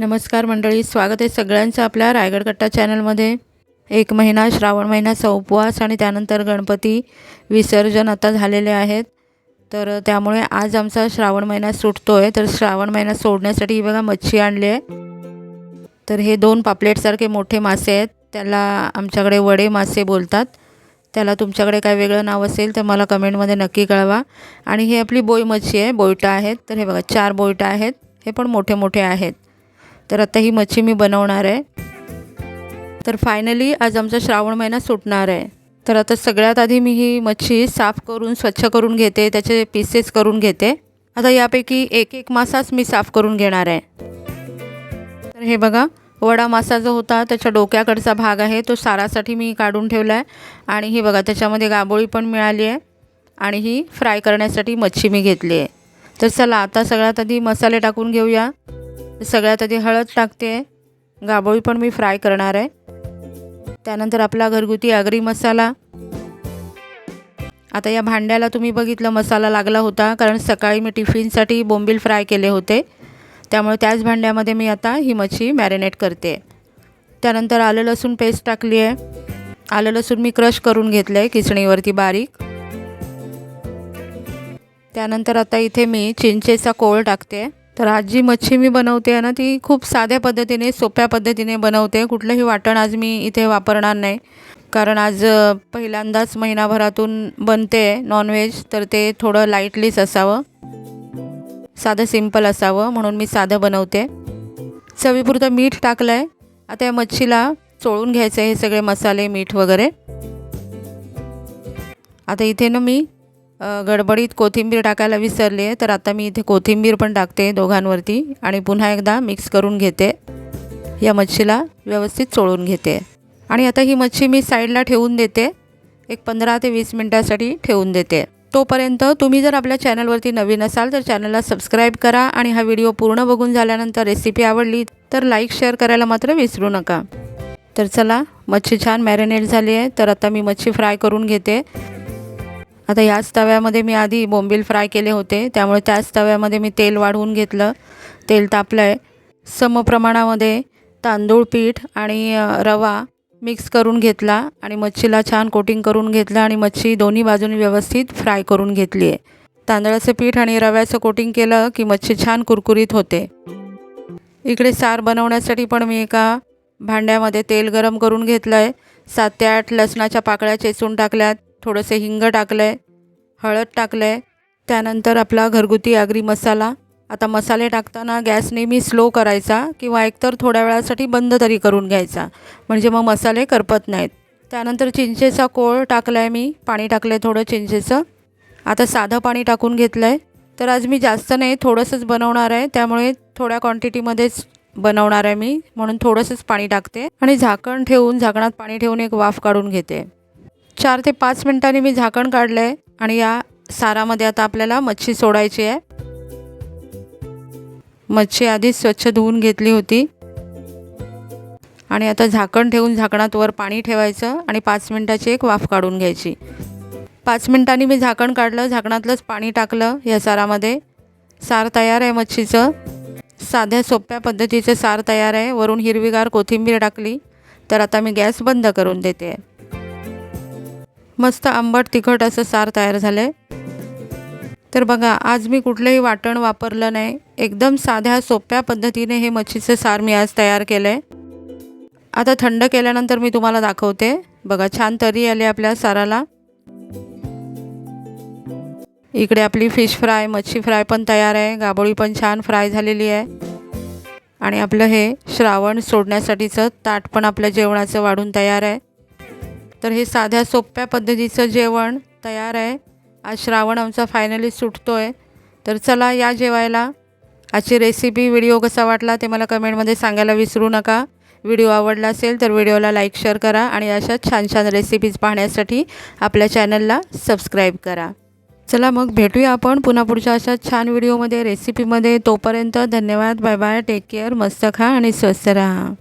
नमस्कार मंडळी स्वागत आहे सगळ्यांचं आपल्या रायगड कट्टा चॅनलमध्ये. एक महिना श्रावण महिन्याचा उपवास आणि त्यानंतर गणपती विसर्जन आता झालेले आहेत. तर त्यामुळे आज आमचा श्रावण महिना सुटतो आहे तर श्रावण महिना सोडण्यासाठी ही बघा मच्छी आणली आहे. तर हे दोन पापलेटसारखे मोठे मासे आहेत. त्याला आमच्याकडे वडे मासे बोलतात. त्याला तुमच्याकडे काय वेगळं नाव असेल तर मला कमेंटमध्ये नक्की कळवा. आणि ही आपली बोई मच्छी आहे. बोयटा आहेत. तर हे बघा चार बोयटा आहेत. हे पण मोठे मोठे आहेत. तर आता ही मच्छी मी बनवणार आहे. तर फायनली आज आमचा श्रावण महिना सुटणार आहे. तर आता सगळ्यात आधी मी ही मच्छी साफ करून स्वच्छ करून घेते त्याचे पीसेस करून घेते. आता यापैकी एक एक मासाच मी साफ करून घेणार आहे. तर हे बघा वडा मासा जो होता त्याच्या डोक्याकडचा भाग आहे तो सारासाठी मी काढून ठेवला आहे आणि ही बघा त्याच्यामध्ये गाबोळी पण मिळाली आहे. आणि ही फ्राय करण्यासाठी मच्छी मी घेतली आहे. तर चला आता सगळ्यात आधी मसाले टाकून घेऊया. सगळ्यात आधी हळद टाकते. गाबोळी पण मी फ्राय करणार आहे. त्यानंतर आपला घरगुती आगरी मसाला. आता या भांड्याला तुम्ही बघितलं मसाला लागला होता कारण सकाळी मी टिफिनसाठी बोंबील फ्राय केले होते. त्यामुळे त्याच भांड्यामध्ये मी आता ही मच्छी मॅरिनेट करते. त्यानंतर आलं लसूण पेस्ट टाकली आहे. आलं लसूण मी क्रश करून घेतलं आहे किसणीवरती बारीक. त्यानंतर आता इथे मी चिंचेचा कोळ टाकते. तर आज जी मच्छी मी बनवते आहे ना ती खूप साध्या पद्धतीने सोप्या पद्धतीने बनवते कुठलंही वाटण आज मी इथे वापरणार नाही. कारण आज पहिल्यांदाच महिनाभरातून बनते नॉनव्हेज तर ते थोडं लाईटलीच असावं. साधं सिंपल असावं म्हणून मी साधं बनवते चवीपुरतं मीठ टाकलं आहे. आता या मच्छीला चोळून घ्यायचं आहे हे सगळे मसाले मीठ वगैरे. आता इथे ना मी गडबडीत कोथिंबीर टाकायला विसरले आहे तर आता मी इथे कोथिंबीर पण टाकते दोघांवरती आणि पुन्हा एकदा मिक्स करून घेते. या मच्छीला व्यवस्थित चोळून घेते. आणि आता ही मच्छी मी साईडला ठेवून देते. एक पंधरा ते वीस मिनटासाठी ठेवून देते. तोपर्यंत तुम्ही जर आपल्या चॅनलवरती नवीन असाल तर चॅनलला सबस्क्राईब करा आणि हा व्हिडिओ पूर्ण बघून झाल्यानंतर रेसिपी आवडली तर लाईक शेअर करायला मात्र विसरू नका. तर चला मच्छी छान मॅरिनेट झाली आहे तर आता मी मच्छी फ्राय करून घेते. आता याच तव्यामध्ये मी आधी बोंबील फ्राय केले होते. त्यामुळे त्याच तव्यामध्ये मी तेल वाढवून घेतलं. तेल तापलं आहे समप्रमाणामध्ये तांदूळ पीठ आणि रवा मिक्स करून घेतला आणि मच्छीला छान कोटिंग करून घेतलं आणि मच्छी दोन्ही बाजूनी व्यवस्थित फ्राय करून घेतली आहे. तांदळाचं पीठ आणि रव्याचं कोटिंग केलं की मच्छी छान कुरकुरीत होते. इकडे सार बनवण्यासाठी पण मी एका भांड्यामध्ये तेल गरम करून घेतलं आहे सात ते आठ लसणाच्या पाकळ्या चेचून टाकल्यात. थोडंसं हिंग टाकलं आहे हळद टाकलं आहे त्यानंतर आपला घरगुती आगरी मसाला. आता मसाले टाकताना गॅस नेहमी स्लो करायचा किंवा एकतर थोड्या वेळासाठी बंद तरी करून घ्यायचा. म्हणजे मग मसाले करपत नाहीत. त्यानंतर चिंचेचा कोळ टाकला आहे मी पाणी टाकलं आहे थोडं चिंचेचं. आता साधं पाणी टाकून घेतलं आहे तर आज मी जास्त नाही थोडंसंच बनवणार आहे. त्यामुळे थोड्या क्वांटिटीमध्येच बनवणार आहे मी. म्हणून थोडंसंच पाणी टाकते आणि झाकण ठेवून झाकणात पाणी ठेवून एक वाफ काढून घेते. चार ते पाच मिनटांनी मी झाकण काढलं आहे आणि या सारामध्ये आता आपल्याला मच्छी सोडायची आहे. मच्छी आधीच स्वच्छ धुवून घेतली होती. आणि आता झाकण ठेवून झाकणात वर पाणी ठेवायचं आणि पाच मिनटाची एक वाफ काढून घ्यायची. पाच मिनटांनी मी झाकण काढलं झाकणातलंच पाणी टाकलं या सारामध्ये. सार तयार आहे मच्छीचं. साध्या सोप्या पद्धतीचं सार तयार आहे. वरून हिरवीगार कोथिंबीर टाकली. तर आता मी गॅस बंद करून देते. मस्त आंबट तिखट असं सार तयार झालं आहे तर बघा आज मी कुठलंही वाटण वापरलं नाही. एकदम साध्या सोप्या पद्धतीने हे मच्छीचं सार मी आज तयार केलं आहे आता थंड केल्यानंतर मी तुम्हाला दाखवते. बघा छान तरी आली आपल्या साराला. इकडे आपली फिश फ्राय मच्छी फ्राय पण तयार आहे. गाबोळी पण छान फ्राय झालेली आहे. आणि आपलं हे श्रावण सोडण्यासाठीचं ताट पण आपल्या जेवणाचं वाढून तयार आहे. तर हे साध्या सोप्या पद्धतीचं जेवण तयार आहे. आज श्रावण आमचा फायनली सुटतो आहे तर चला या जेवायला. आजची रेसिपी व्हिडिओ कसा वाटला ते मला कमेंटमध्ये सांगायला विसरू नका. व्हिडिओ आवडला असेल तर व्हिडिओला लाईक शेअर करा आणि अशा छान छान रेसिपीज पाहण्यासाठी आपल्या चॅनलला सबस्क्राईब करा. चला मग भेटूया आपण पुन्हा पुढच्या अशा छान व्हिडिओमध्ये रेसिपीमध्ये तोपर्यंत धन्यवाद. बाय बाय टेक केअर मस्त खा आणि स्वस्थ राहा.